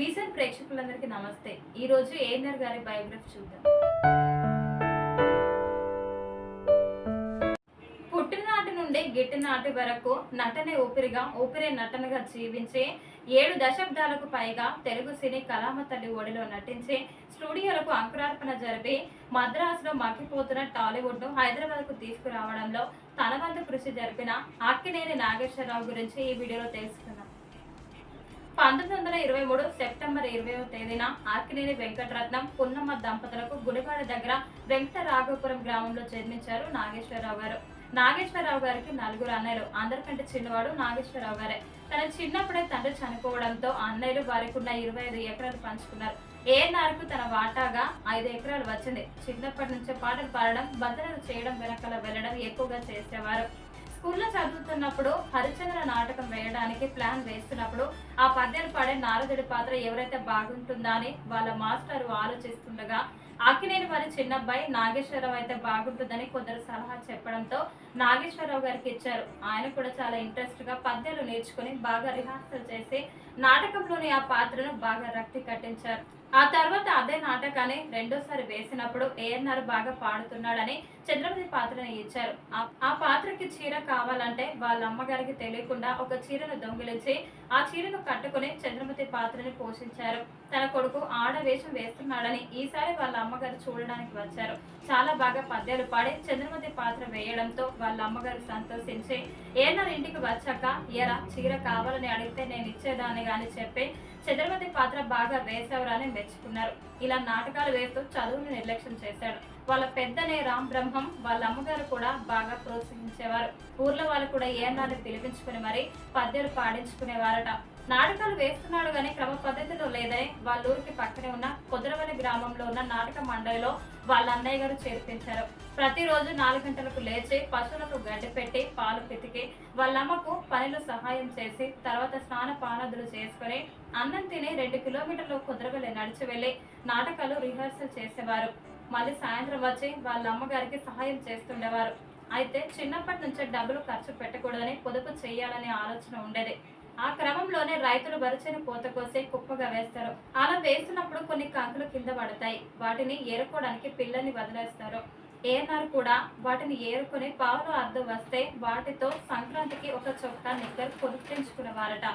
వీసన్ ప్రేక్షకులందరికీ నమస్తే. ఈ రోజు ఏఎన్ఆర్ గారి బయోగ్రఫీ చూద్దాం. పుట్టిననాటి నుండి గిట్టినాటి వరకు నటనే ఊపిరిగా ఊపిరే నటనగా జీవించే ఏడు దశాబ్దాలకు పైగా తెలుగు సినీ కళామ తల్లి ఒడిలో నటించి స్టూడియోలకు అంకురార్పణ జరిపి మద్రాసులో మక్కిపోతున్న టాలీవుడ్ హైదరాబాద్కు తీసుకురావడంలో తన వంతు కృషి జరిపిన అక్కినేని నాగేశ్వరరావు గురించి ఈ వీడియోలో తెలుసుకున్నాం పంతొమ్మిది వందల ఇరవై మూడు సెప్టెంబర్ ఇరవైవ తేదీన ఆర్కినేని వెంకటరత్నం పున్నమ్మ దంపతులకు గుడివాడ దగ్గర వెంకట రాఘవపురం గ్రామంలో జన్మించారు నాగేశ్వరరావు గారు. నాగేశ్వరరావు గారికి నలుగురు అన్నయ్యలు. అందరికంటే చిన్నవాడు నాగేశ్వరరావు గారే. తన చిన్నప్పుడే తండ్రి చనిపోవడంతో అన్నయ్యలు వారికి ఉన్న ఇరవై ఐదు ఎకరాలు పంచుకున్నారు. ఏఎన్ఆర్కు తన వాటాగా ఐదు ఎకరాలు వచ్చింది. చిన్నప్పటి నుంచే పాటలు పాడడం భద్రత చేయడం వెనకాల వెళ్ళడం ఎక్కువగా చేసేవారు. స్కూల్లో చదువుతున్నప్పుడు హరిచంద్ర నాటకం వేయడానికి ప్లాన్ వేస్తున్నప్పుడు ఆ పద్యాలు పాడే నారదుడి పాత్ర ఎవరైతే బాగుంటుందా అని వాళ్ళ మాస్టర్ ఆలోచిస్తుండగా అక్కినేని వారి చిన్నబ్బాయి నాగేశ్వరరావు అయితే బాగుంటుందని కొందరు సలహా చెప్పడంతో నాగేశ్వరరావు గారికి ఇచ్చారు. ఆయన కూడా చాలా ఇంట్రెస్ట్గా పద్యాలు నేర్చుకుని బాగా రిహార్సల్ చేసి నాటకంలోని ఆ పాత్రను బాగా రక్తి కట్టించారు. ఆ తర్వాత అదే నాటకాన్ని రెండోసారి వేసినప్పుడు ఏఎన్ఆర్ బాగా పాడుతున్నాడని చంద్రమతి పాత్రని ఇచ్చారు. ఆ- పాత్రకి చీర కావాలంటే వాళ్ళ అమ్మగారికి తెలియకుండా ఒక చీరను దొంగిలించి ఆ చీరను కట్టుకుని చంద్రమతి పాత్రని పోషించారు. తన కొడుకు ఆడ వేషం వేస్తున్నాడని ఈసారి వాళ్ళ అమ్మగారు చూడడానికి వచ్చారు. చాలా బాగా పద్యాలు పాడి చంద్రమతి పాత్ర వేయడంతో వాళ్ళ అమ్మగారు సంతోషించి ఏఎన్ఆర్ ఇంటికి వచ్చాక ఎరా చీర కావాలని అడిగితే నేను ఇచ్చేదాన్ని కానీ చెప్పి చంద్రమతి పాత్ర బాగా వేసేవరా మెచ్చుకున్నారు. ఇలా నాటకాలు వేస్తూ చదువును నిర్లక్ష్యం చేశాడు. వాళ్ళ పెద్దనే రామ్ బ్రహ్మం వాళ్ళ అమ్మగారు కూడా బాగా ప్రోత్సహించేవారు. ఊర్లో వాళ్ళు కూడా ఏనాడు పిలిపించుకుని మరి పద్యాలు పాడించుకునేవారట. నాటకాలు వేస్తున్నాడు కానీ క్రమ పద్ధతిలో లేదని వాళ్ళ ఊరికి పక్కనే ఉన్న కుదరవల్లి గ్రామంలో ఉన్న నాటక మండలిలో వాళ్ళ అన్నయ్య గారు చేర్పించారు. ప్రతిరోజు నాలుగు గంటలకు లేచి పశువులకు గడ్డి పెట్టి పాలు పితికి వాళ్ళమ్మకు పనిలో సహాయం చేసి తర్వాత స్నాన పానదులు చేసుకుని అన్నం తిని రెండు కిలోమీటర్లు కుదరవల్లి నడిచి వెళ్ళి నాటకాలు రిహార్సల్ చేసేవారు. మళ్ళీ సాయంత్రం వచ్చి వాళ్ళ అమ్మగారికి సహాయం చేస్తుండేవారు. అయితే చిన్నప్పటి నుంచే డబ్బులు ఖర్చు పెట్టకూడదని పొదుపు చేయాలనే ఆలోచన ఉండేది. ఆ క్రమంలోనే రైతులు వరిచేను పూత కోసే కుప్పగా వేస్తారు. అలా వేస్తున్నప్పుడు కొన్ని కంకులు కింద పడతాయి. వాటిని ఏరుకోవడానికి పిల్లల్ని వదిలేస్తారు. ఏనారు వాటిని ఏరుకొని పావులు అర్థం వస్తే వాటితో సంక్రాంతికి ఒక చొక్కా నిక్కర్ కొనుక్కించుకునేవారట.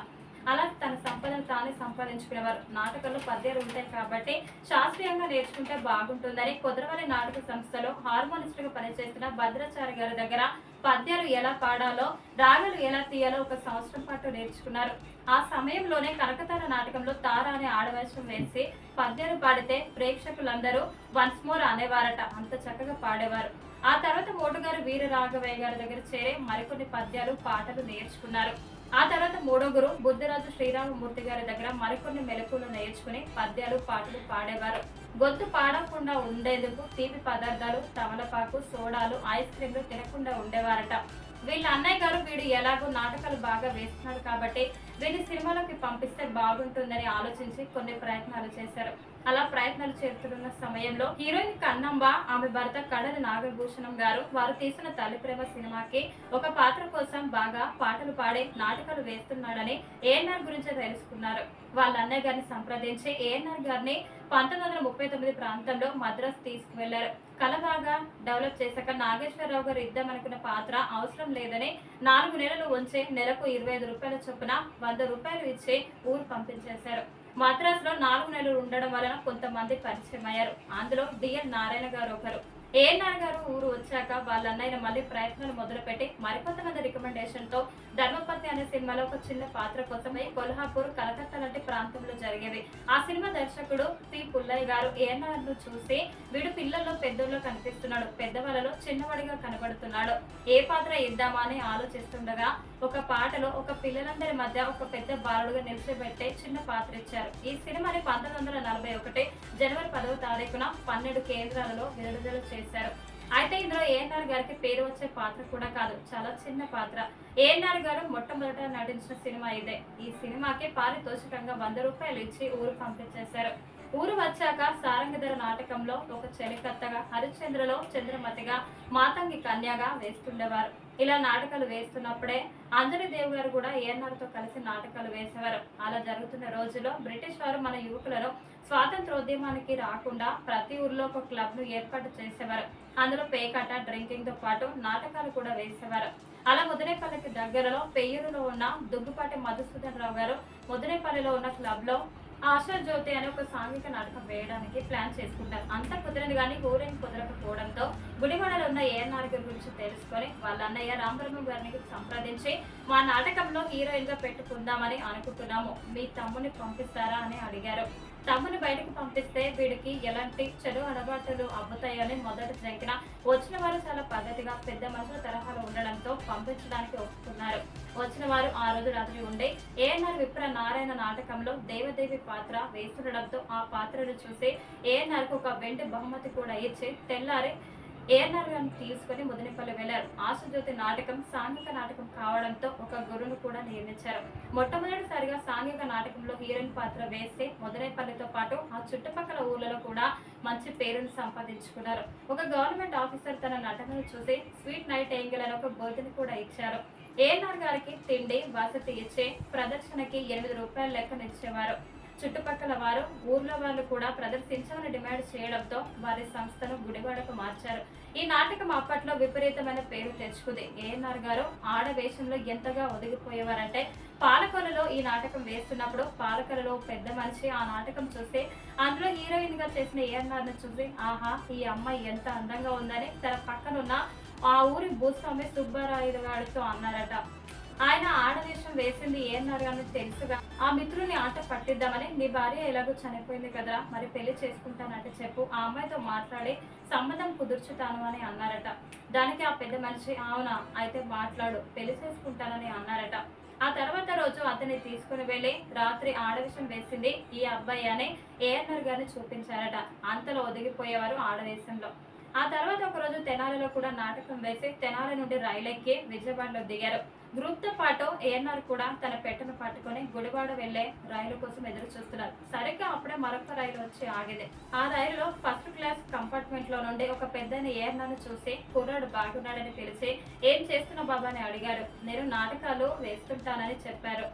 అలా తన సంపదను తానే సంపాదించుకునేవారు. నాటకాల్లో పద్యాలు ఉంటాయి కాబట్టి శాస్త్రీయంగా నేర్చుకుంటే బాగుంటుందని కుదరవల్లి నాటక సంస్థలో హార్మోనిస్ట్గా పనిచేస్తున్న భద్రాచారి గారి దగ్గర పద్యాలు ఎలా పాడాలో రాగాలు ఎలా తీయాలో ఒక సంవత్సరం పాటు నేర్చుకున్నారు. ఆ సమయంలోనే కనకతార నాటకంలో తార అనే ఆడవేషం వేసి పద్యాలు పాడితే ప్రేక్షకులందరూ వన్స్ మోర్ అనేవారట. అంత చక్కగా పాడేవారు. ఆ తర్వాత మోటుగారు వీర రాఘవయ్య గారి దగ్గర చేరి మరికొన్ని పద్యాలు పాటలు నేర్చుకున్నారు. ఆ తర్వాత మూడో గురు బుద్ధరాజు శ్రీరామమూర్తి గారి దగ్గర మరికొన్ని మెలకులు నేర్చుకుని పద్యాలు పాటలు పాడేవారు. గొంతు పాడకుండా ఉండేందుకు తీపి పదార్థాలు తమలపాకు సోడాలు ఐస్ క్రీమ్లు తినకుండా ఉండేవారట. వీళ్ళ అన్నయ్య గారు వీడు ఎలాగో నాటకాలు బాగా వేస్తున్నారు కాబట్టి వీడిని సినిమాలోకి పంపిస్తే బాగుంటుందని ఆలోచించి కొన్ని ప్రయత్నాలు చేశారు. అలా ప్రయత్నాలు చేస్తున్న సమయంలో హీరోయిన్ కన్నంబ ఆమె భర్త కడలి నాగభూషణం గారు వారు తీసిన తల్లి ప్రేమ సినిమాకి ఒక పాత్ర కోసం బాగా పాటలు పాడే నాటకాలు వేస్తున్నాడని ఏఎన్ఆర్ గురించి తెలుసుకున్నారు. వాళ్ళ అన్నయ్య గారిని సంప్రదించి ఏఎన్ఆర్ గారిని పంతొమ్మిది వందల ముప్పై తొమ్మిది ప్రాంతంలో మద్రాసు తీసుకువెళ్ళారు. కళ బాగా డెవలప్ చేశాక నాగేశ్వరరావు గారు ఇద్దామనుకున్న పాత్ర అవసరం లేదని నాలుగు నెలలు ఉంచి నెలకు ఇరవై ఐదు రూపాయల చొప్పున వంద రూపాయలు ఇచ్చి ఊరు పంపించేశారు. మద్రాసులో నాలుగు నెలలు ఉండడం వలన కొంతమంది పరిచయం అయ్యారు అందులో డిఎన్ నారాయణ గారు ఒకరు. ఏఎన్ఆర్ గారు ఊరు వచ్చాక వాళ్ళ అన్నయ్య మళ్ళీ ప్రయత్నాలు మొదలుపెట్టి మరికొంతమంది రికమెండేషన్తో ధర్మపతి అనే సినిమాలో ఒక చిన్న పాత్ర కోసమై కొల్హాపూర్ కలకత్తా లాంటి ప్రాంతంలో జరిగేవి. ఆ సినిమా దర్శకుడు పి. పుల్లయ్య గారు ఏఎన్ఆర్ను చూసి వీడు పిల్లల్లో పెద్దల్లో కనిపిస్తున్నాడు పెద్దవాళ్ళలో చిన్నవాడిగా కనబడుతున్నాడు. ఏ పాత్ర ఇద్దామా అని ఆలోచిస్తుండగా ఒక పాటలో ఒక పిల్లలందరి మధ్య ఒక పెద్ద బాలుడుగా నిలిచిపెట్టే చిన్న పాత్ర ఇచ్చారు. ఈ సినిమాని పంతొమ్మిది వందల నలభై ఒకటి జనవరి పదవ తారీఖున పన్నెండు కేంద్రాలలో విడుదల చేశారు. అయితే ఇందులో ఏఎన్ఆర్ గారికి పేరు వచ్చే పాత్ర కూడా కాదు చాలా చిన్న పాత్ర. ఏఎన్ఆర్ గారు మొట్టమొదట నటించిన సినిమా ఇదే. ఈ సినిమాకి పారితోషికంగా వంద రూపాయలు ఇచ్చి ఊరు పంపించేశారు. ఊరు వచ్చాక గంగాధర నాటకంలో ఒక చెలికత్తగా హరిశ్చంద్రలో చంద్రమతిగా మాతంగి కన్యగా వేస్తుండేవారు. ఇలా నాటకాలు వేస్తున్నప్పుడే అంజలి దేవ్ గారు కూడా ఏఎన్ఆర్తో కలిసి నాటకాలు వేసేవారు. అలా జరుగుతున్న రోజుల్లో బ్రిటిష్ వారు మన యువకులను స్వాతంత్రోద్యమానికి రాకుండా ప్రతి ఊర్లో ఒక క్లబ్ను ఏర్పాటు చేసేవారు. అందులో పేకాట డ్రింకింగ్తో పాటు నాటకాలు కూడా వేసేవారు. అలా ముదినేపల్లికి దగ్గరలో పెయ్యూరులో ఉన్న దుగ్గుపాటి మధుసూదన్ రావు గారు ముదినేపల్లిలో ఉన్న క్లబ్ ఆశా జ్యోతి అనే ఒక సాంఘిక నాటకం వేయడానికి ప్లాన్ చేసుకుంటారు. అంత కుదరదు కానీ ఊరేం కుదరకపోవడంతో గుడివాడలో ఉన్న ఏఎన్ఆర్ గారి గురించి తెలుసుకొని వాళ్ళ అన్నయ్య రామబ్రహ్మ గారిని సంప్రదించి మా నాటకంలో హీరోయిన్గా పెట్టుకుందామని అనుకుంటున్నాము. మీ తమ్ముని పంపిస్తారా అని అడిగారు. తమ్ముని బయటకు పంపిస్తే వీడికి ఎలాంటి చెడు అలవాట్లు అవ్వుతాయని మొదట జరిగిన వచ్చిన వారు చాలా పద్ధతిగా పెద్ద మనుషుల తరహాలో ఉండడంతో పంపించడానికి ఒప్పుకున్నారు. వచ్చిన వారు ఆ రోజు రాత్రి ఉండే ఏఎన్ఆర్ విప్ర నారాయణ నాటకంలో దేవదేవి పాత్ర వేస్తుండడంతో ఆ పాత్రను చూసి ఏఎన్ఆర్కు ఒక వెండి బహుమతి కూడా ఇచ్చి తెల్లారి ఏఎన్ఆర్ గారిని తీసుకుని ముదినిపల్లి వెళ్ళారు ఆశుజ్యోతి నాటకం సాంఘిక నాటకం కావడంతో ఒక గురువును కూడా నియమించారు. మొట్టమొదటిసారిగా సాంఘిక నాటకంలో హీరోయిన్ పాత్ర వేస్తే ముదినేపల్లితో పాటు ఆ చుట్టుపక్కల ఊర్లలో కూడా మంచి పేరును సంపాదించుకున్నారు. ఒక గవర్నమెంట్ ఆఫీసర్ తన నటనను చూసి స్వీట్ నైట్ ఏంగిల్ అని ఒక బోధన కూడా ఇచ్చారు. ఏఎన్ఆర్ గారికి తిండి వసతి ఇచ్చే ప్రదర్శనకి ఎనిమిది రూపాయల లెక్కనిచ్చేవారు చుట్టుపక్కల వారు ఊర్లో వాళ్ళు కూడా ప్రదర్శించమని డిమాండ్ చేయడంతో వారి సంస్థను గుడివాడకు మార్చారు. ఈ నాటకం అప్పట్లో విపరీతమైన పేరు తెచ్చుకుంది. ఏఎన్ఆర్ గారు ఆడ వేషంలో ఎంతగా ఒదిగిపోయేవారంటే పాలకొలలో ఈ నాటకం వేస్తున్నప్పుడు పాలకొలలో పెద్ద మనిషి ఆ నాటకం చూసి అందులో హీరోయిన్గా చేసిన ఏఎన్ఆర్ను చూసి ఆహా ఈ అమ్మాయి ఎంత అందంగా ఉందని తన పక్కనున్న ఆ ఊరి భూస్వామి సుబ్బారాయుడు గారితో అన్నారట. ఆయన ఆడవేషం వేసింది ఏఎన్ఆర్ గారిని తెలుసుగా. ఆ మిత్రుని ఆట పట్టిద్దామని నీ భార్య ఎలాగో చనిపోయింది కదరా మరి పెళ్ళి చేసుకుంటానంటే చెప్పు ఆ అమ్మాయితో మాట్లాడి సంబంధం కుదుర్చుతాను అని అన్నారట. దానికి ఆ పెద్ద మనిషి అవునా అయితే మాట్లాడు పెళ్ళి చేసుకుంటానని అన్నారట. ఆ తర్వాత రోజు అతన్ని తీసుకుని వెళ్ళి రాత్రి ఆడవేషం వేసింది ఈ అబ్బాయి అని ఏఎన్ఆర్ గారిని చూపించారట. అంతలో ఒదిగిపోయేవారు ఆడవేషంలో. ఆ తర్వాత ఒక రోజు తెనాలిలో కూడా నాటకం వేసి తెనాలి నుండి రైలు ఎక్కి విజయవాడలో దిగారు. గ్రూప్తో పాటు ఏఎన్ఆర్ కూడా తన పెట్టెను పట్టుకొని గుడివాడ వెళ్ళే రైలు కోసం ఎదురు చూస్తున్నారు సరిగ్గా అప్పుడే మరొక రైలు వచ్చి ఆగింది. ఆ రైలులో ఫస్ట్ క్లాస్ కంపార్ట్మెంట్లో నుండి ఒక పెద్దని ఏఎన్ఆర్ చూసి కుర్రాడు బాగున్నాడని తెలిసి ఏం చేస్తున్న బాబా? అని అడిగారు. నేను నాటకాలు వేస్తుంటానని చెప్పారు.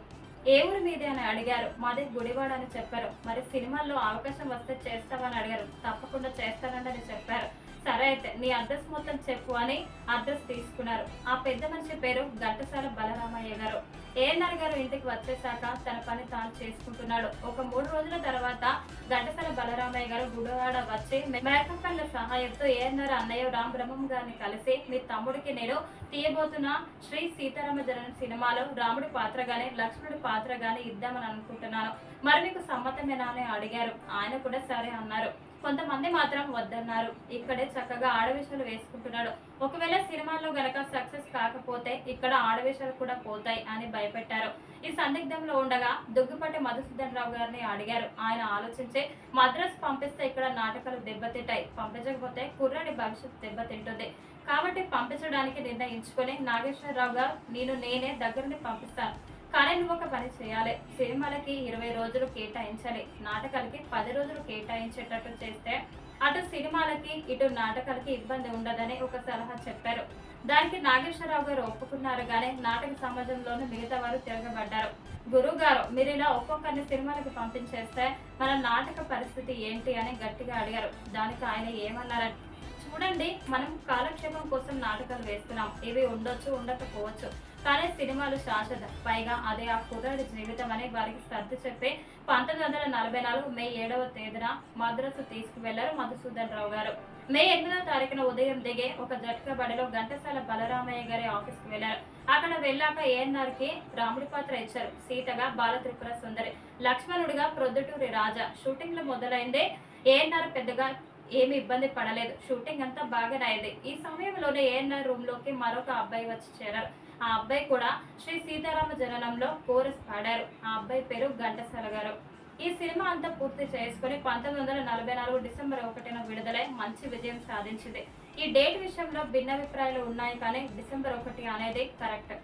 ఏ ఊరి మీదే? అని అడిగారు. మాది గుడివాడ అని చెప్పారు. మరి సినిమాల్లో అవకాశం వస్తే చేస్తావని అడిగారు. తప్పకుండా చేస్తానండి అని చెప్పారు. సరే అయితే నీ అడ్రస్ మొత్తం చెప్పు అని అడ్రస్ తీసుకున్నారు. ఆ పెద్ద మనిషి పేరు ఘంటసాల బలరామయ్య గారు. ఏఎన్ఆర్ గారు ఇంటికి వచ్చేసాక తన పని తాను చేసుకుంటున్నాడు. ఒక మూడు రోజుల తర్వాత ఘంటసాల బలరామయ్య గారు గుడివాడ వచ్చి మేకపల్ల సహాయంతో ఏఎన్ఆర్ అన్నయ్య రామ్ బ్రహ్మం గారిని కలిసి మీ తమ్ముడికి నేను తీయబోతున్న శ్రీ సీతారామ జరణ సినిమాలో రాముడి పాత్ర గాని లక్ష్మణుడి పాత్ర గాని ఇద్దామని అనుకుంటున్నాను. మరి మీకు సమ్మతమేనా? అని అడిగారు. ఆయన కూడా సరే అన్నారు. కొంతమంది మాత్రం వద్దన్నారు. ఇక్కడే చక్కగా ఆడవేషాలు వేసుకుంటున్నాడు. ఒకవేళ సినిమాల్లో గనక సక్సెస్ కాకపోతే ఇక్కడ ఆడవేషాలు కూడా పోతాయి అని భయపెట్టారు. ఈ సందిగ్ధంలో ఉండగా దుగ్గుపాటి మధుసూదన్ రావు గారిని అడిగారు. ఆయన ఆలోచించి మద్రాసు పంపిస్తే ఇక్కడ నాటకాలు దెబ్బతింటాయి. పంపించకపోతే కుర్రాడి భవిష్యత్తు దెబ్బతింటుంది. కాబట్టి పంపించడానికి నిర్ణయించుకొని నాగేశ్వరరావు గారు నేను నేనే దగ్గరని పంపిస్తాను. కానీ నువ్వు ఒక పని చేయాలి. సినిమాలకి ఇరవై రోజులు కేటాయించాలి. నాటకాలకి పది రోజులు కేటాయించేటట్టు చేస్తే అటు సినిమాలకి ఇటు నాటకాలకి ఇబ్బంది ఉండదని ఒక సలహా చెప్పారు. దానికి నాగేశ్వరరావు గారు ఒప్పుకున్నారు కానీ నాటక సమాజంలోనూ మిగతా వారు తిరగబడ్డారు. గురువు గారు మీరు ఇలా ఒక్కొక్కరిని సినిమాలకు పంపించేస్తే మన నాటక పరిస్థితి ఏంటి అని గట్టిగా అడిగారు. దానికి ఆయన ఏమన్నారంటే చూడండి మనం కాలక్షేపం కోసం నాటకాలు వేస్తున్నాం. ఇవి ఉండొచ్చు ఉండకపోవచ్చు. కానీ సినిమాలు శాశ్వత. పైగా అదే ఆ కుర్రాడి జీవితం అని వారికి సర్ది చెప్పే పంతొమ్మిది వందల నలభై నాలుగు మే ఏడవ తేదీన మద్రాసు తీసుకువెళ్ళారు మధుసూదన్ రావు గారు. మే ఎనిమిదవ తారీఖున ఉదయం దిగే ఒక జట్కా బడిలో ఘంటసాల బలరామయ్య గారి ఆఫీస్కి వెళ్ళారు. అక్కడ వెళ్ళాక ఏఎన్ఆర్కి రాముడి పాత్ర ఇచ్చారు. సీతగా బాలత్రిపుర సుందరి లక్ష్మణుడిగా ప్రొద్దుటూరి రాజా. షూటింగ్లో మొదలైందే ఏఎన్ఆర్ పెద్దగా ఏమి ఇబ్బంది పడలేదు. షూటింగ్ అంతా బాగానే అయింది. ఈ సమయంలోనే ఏఎన్ఆర్ రూమ్లోకి మరొక అబ్బాయి వచ్చి చేరారు. ఆ అబ్బాయి కూడా శ్రీ సీతారామ జననంలో కోరస్ పాడారు. ఆ అబ్బాయి పేరు ఘంటసాల గారు. ఈ సినిమా అంతా పూర్తి చేసుకుని పంతొమ్మిది వందల నలభై నాలుగు డిసెంబర్ ఒకటిన విడుదలై మంచి విజయం సాధించింది. ఈ డేట్ విషయంలో భిన్నాభిప్రాయాలు ఉన్నాయి కానీ డిసెంబర్ ఒకటి అనేది కరెక్ట్.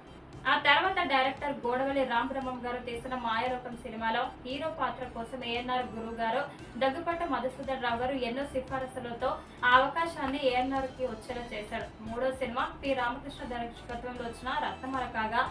ఆ తర్వాత డైరెక్టర్ గోడవల్లి రామబ్రహ్మం గారు తీసిన మాయలోకం సినిమాలో హీరో పాత్ర కోసం ఏఎన్ఆర్ గురువు గారు దగ్గుపాటి మధుసూదన్ రావు గారు ఎన్నో సిఫారసులతో ఆ అవకాశాన్ని ఏఎన్ఆర్కి వచ్చేలా చేశాడు. మూడో సినిమా పి. రామకృష్ణ దర్శకత్వంలో వచ్చిన రత్నమల కాగా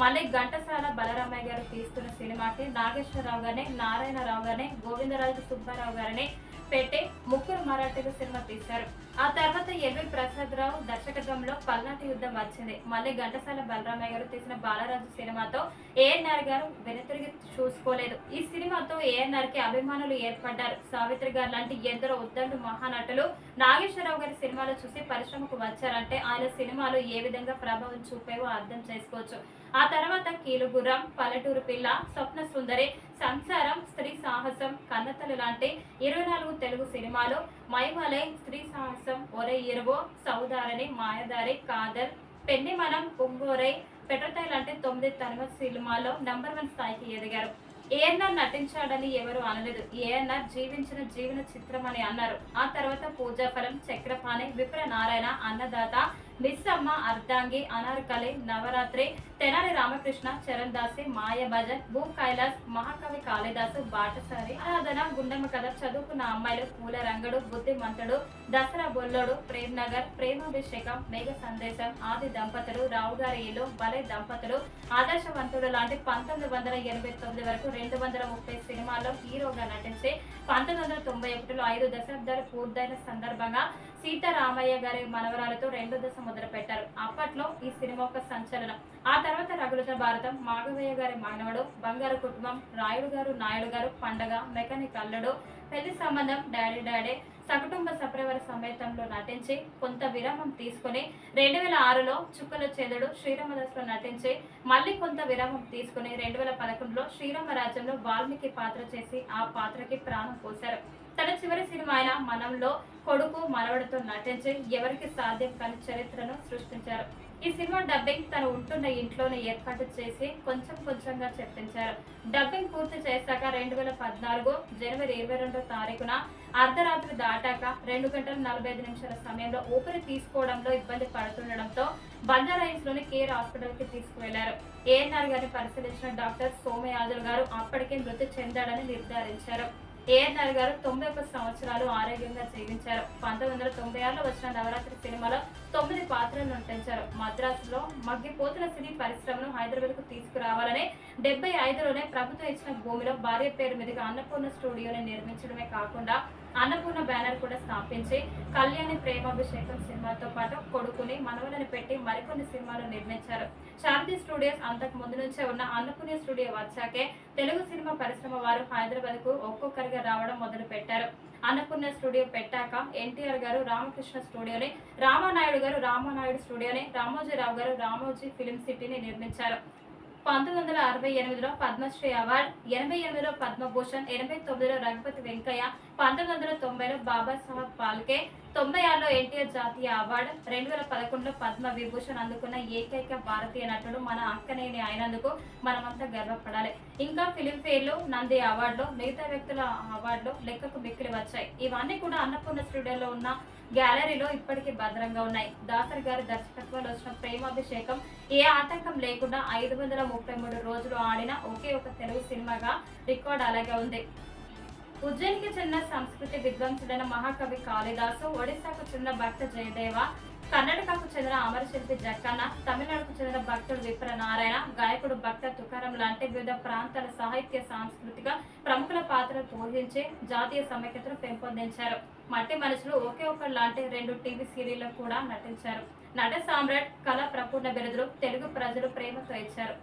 మళ్ళీ ఘంటసాల బలరామయ్య గారు తీస్తున్న సినిమాకి నాగేశ్వరరావు గారిని నారాయణరావు గారిని గోవిందరాజు సుబ్బారావు గారిని పేటే ముగ్గురు మరాఠీలు సినిమా తీశారు. ఆ తర్వాత ఎల్వి ప్రసాద్ రావు దర్శకత్వంలో పల్నాటి యుద్ధం వచ్చింది. మళ్ళీ ఘంటసాల బలరామయ్య గారు తీసిన బాలరాజు సినిమాతో ఏఎన్ఆర్ గారు వెనుతిరిగి చూసుకోలేదు. ఈ సినిమాతో ఏఎన్ఆర్కి అభిమానులు ఏర్పడ్డారు. సావిత్రి గారు లాంటి ఎందరో ఉద్దండు మహానటులు నాగేశ్వరరావు గారి సినిమాలు చూసి పరిశ్రమకు వచ్చారంటే ఆయన సినిమాలు ఏ విధంగా ప్రభావం చూపేవో అర్థం చేసుకోవచ్చు. ఆ తర్వాత కీలుగుర్రం పల్లెటూరు పిల్ల స్వప్న సుందరి సంసారం స్త్రీ సాహసం కన్నతలు లాంటి ఇరవై నాలుగు తెలుగు సినిమాలు మైమలై స్త్రీ సాహసం ఒరే ఇరువో సౌదారని మాయదారి కాదర్ పెన్ని మనం పొంగోరై పెట్రతాయి లాంటి తొమ్మిది తనవ సినిమాల్లో నంబర్ వన్ స్థాయికి ఎదిగారు. ఏఎన్ఆర్ నటించాడని ఎవరు అనలేదు. ఏఎన్ఆర్ జీవించిన జీవన చిత్రం అని అన్నారు. ఆ తర్వాత పూజాఫలం చక్రపాణి విప్ర నారాయణ అన్నదాత నిస్సమ్మ అర్ధాంగి అనార్కలి నవరాత్రి తెనాలి రామకృష్ణ చరణ్ దాసి మాయ భజన్ భూ కైలాస్ మహాకవి కాళిదాసు బాటసారి ఆరాధన గుండమ్మ కథ చదువుకున్న అమ్మాయిలు పూల రంగడు బుద్ధిమంతుడు దసరా బొల్లోడు ప్రేమ్ నగర్ ప్రేమాభిషేకం మేఘ సందేశం ఆది దంపతులు రావు గారి ఇల్లు బలే దంపతులు ఆదర్శవంతుడు లాంటి పంతొమ్మిది వందల ఎనభై తొమ్మిది వరకు రెండు వందల ముప్పై సినిమాల్లో హీరోగా నటించి పంతొమ్మిది వందల తొంభై ఒకటిలో ఐదు దశాబ్దాలు పూర్తయిన సందర్భంగా సీతారామయ్య గారి మనవరాలతో రెండో దశ మొదలు పెట్టారు. అప్పట్లో ఈ సినిమా ఒక సంచలనం. ఆ తర్వాత రఘులత భారతం మాఘవయ్య గారి మానవుడు బంగారు కుటుంబం రాయుడు గారు నాయుడు గారు పండగ మెకానిక్ అల్లుడు పెళ్ళి సంబంధం డాడీ డాడీ సకుటుంబ సప్రవర సమేతంలో నటించి కొంత విరామం తీసుకుని రెండు వేల ఆరులో చుక్కల చేదుడు శ్రీరామదాస్లో నటించి మళ్ళీ కొంత విరామం తీసుకుని రెండు వేల పదకొండులో శ్రీరామ రాజ్యంలో వాల్మీకి పాత్ర చేసి ఆ పాత్రకి ప్రాణం పోశారు. తన చివరి సినిమా అయిన మనంలో కొడుకు మనవడితో నటించి ఎవరికి సాధ్యం కాని చరిత్రను సృష్టించారు. ఈ సినిమా డబ్బింగ్ తను ఉంటున్న ఇంట్లోనే ఏర్పాటు చేసి కొంచెం కొంచెంగా చెప్పించారు. డబ్బింగ్ పూర్తి చేశాక రెండు వేల పద్నాలుగు జనవరి ఇరవై రెండో తారీఖున అర్ధరాత్రి దాటాక రెండు గంటల నలభై ఐదు నిమిషాల సమయంలో ఊపిరి తీసుకోవడంలో ఇబ్బంది పడుతుండడంతో బంజారాయిల్స్లోని కేర్ హాస్పిటల్కి తీసుకువెళ్ళారు. ఏఎన్ఆర్ గారిని పరిశీలించిన డాక్టర్ సోమయాజుల్ గారు అప్పటికే మృతి చెందాడని నిర్ధారించారు. ఏఎన్ఆర్ గారు తొంభై ఒక్క సంవత్సరాలు ఆరోగ్యంగా జీవించారు. పంతొమ్మిది వందల తొంభై ఆరులో వచ్చిన నవరాత్రి సినిమాలో తొమ్మిది పాత్రలను నటించారు. మద్రాసులో మగ్గిపోతున్న సినీ పరిశ్రమను హైదరాబాద్కు తీసుకురావాలని డెబ్బై ఐదులోనే ప్రభుత్వం ఇచ్చిన భూమిలో భార్య పేరు మీదుగా అన్నపూర్ణ స్టూడియోని నిర్మించడమే కాకుండా అన్నపూర్ణ బ్యానర్ కూడా స్థాపించి కళ్యాణి ప్రేమాభిషేకం సినిమాతో పాటు కొడుకుని మనవలను పెట్టి మరికొన్ని సినిమాలు నిర్మించారు. శారది స్టూడియోస్ అంతకు ముందు నుంచే ఉన్న అన్నపూర్ణ స్టూడియో వచ్చాకే తెలుగు సినిమా పరిశ్రమ వారు హైదరాబాద్కు ఒక్కొక్కరిగా రావడం మొదలు పెట్టారు అన్నపూర్ణ స్టూడియో పెట్టాక ఎన్టీఆర్ గారు రామకృష్ణ స్టూడియోని రామానాయుడు గారు రామానాయుడు స్టూడియోని రామోజీరావు గారు రామోజీ ఫిలిం సిటీని నిర్మించారు. పంతొమ్మిది వందల అరవై ఎనిమిదిలో పద్మశ్రీ అవార్డు ఎనభై ఎనిమిదిలో పద్మభూషణ్ ఎనభై తొమ్మిదిలో రఘుపతి వెంకయ్య పంతొమ్మిది వందల తొంభైలో బాబాసాహెబ్ పాల్కే తొంభై ఆరులో ఎన్టీఆర్ జాతీయ అవార్డు రెండు వేల పదకొండులో పద్మ విభూషణ్ అందుకున్న ఏకైక భారతీయ నటుడు మన అక్కనేని అయినందుకు మనమంతా గర్వపడాలి. ఇంకా ఫిలింఫేర్లు నంది అవార్డులు మిగతా వ్యక్తుల అవార్డులు లెక్కకు మిక్కిలి వచ్చాయి. ఇవన్నీ కూడా అన్నపూర్ణ స్టూడియోలో ఉన్న గ్యాలరీలో ఇప్పటికీ భద్రంగా ఉన్నాయి. దాసరి గారి దర్శకత్వంలో వచ్చిన ప్రేమాభిషేకం ఏ ఆటంకం లేకుండా ఐదు వందల ముప్పై మూడు రోజులు ఆడిన ఒకే ఒక తెలుగు సినిమాగా రికార్డ్ అలాగే ఉంది. ఉజ్జయినికి చెందిన సంస్కృతి విద్వాంసుడైన మహాకవి కాళిదాసు ఒడిశాకు చెందిన భక్త జయదేవ కర్ణాటకకు చెందిన అమరశిల్పి జక్కన్న తమిళనాడుకు చెందిన భక్తుడు విప్ర నారాయణ గాయకుడు భక్త తుకారం లాంటి వివిధ ప్రాంతాల సాహిత్య సాంస్కృతిక ప్రముఖుల పాత్ర పోషించి జాతీయ సమైక్యతను పెంపొందించారు. మట్టి మనుషులు ఒకే ఒకరు లాంటి రెండు టీవీ సీరియల్లో కూడా నటించారు. నట సామ్రాట్ కళా ప్రపూర్ణ బిరుదులు తెలుగు ప్రజలు ప్రేమతో ఇచ్చారు.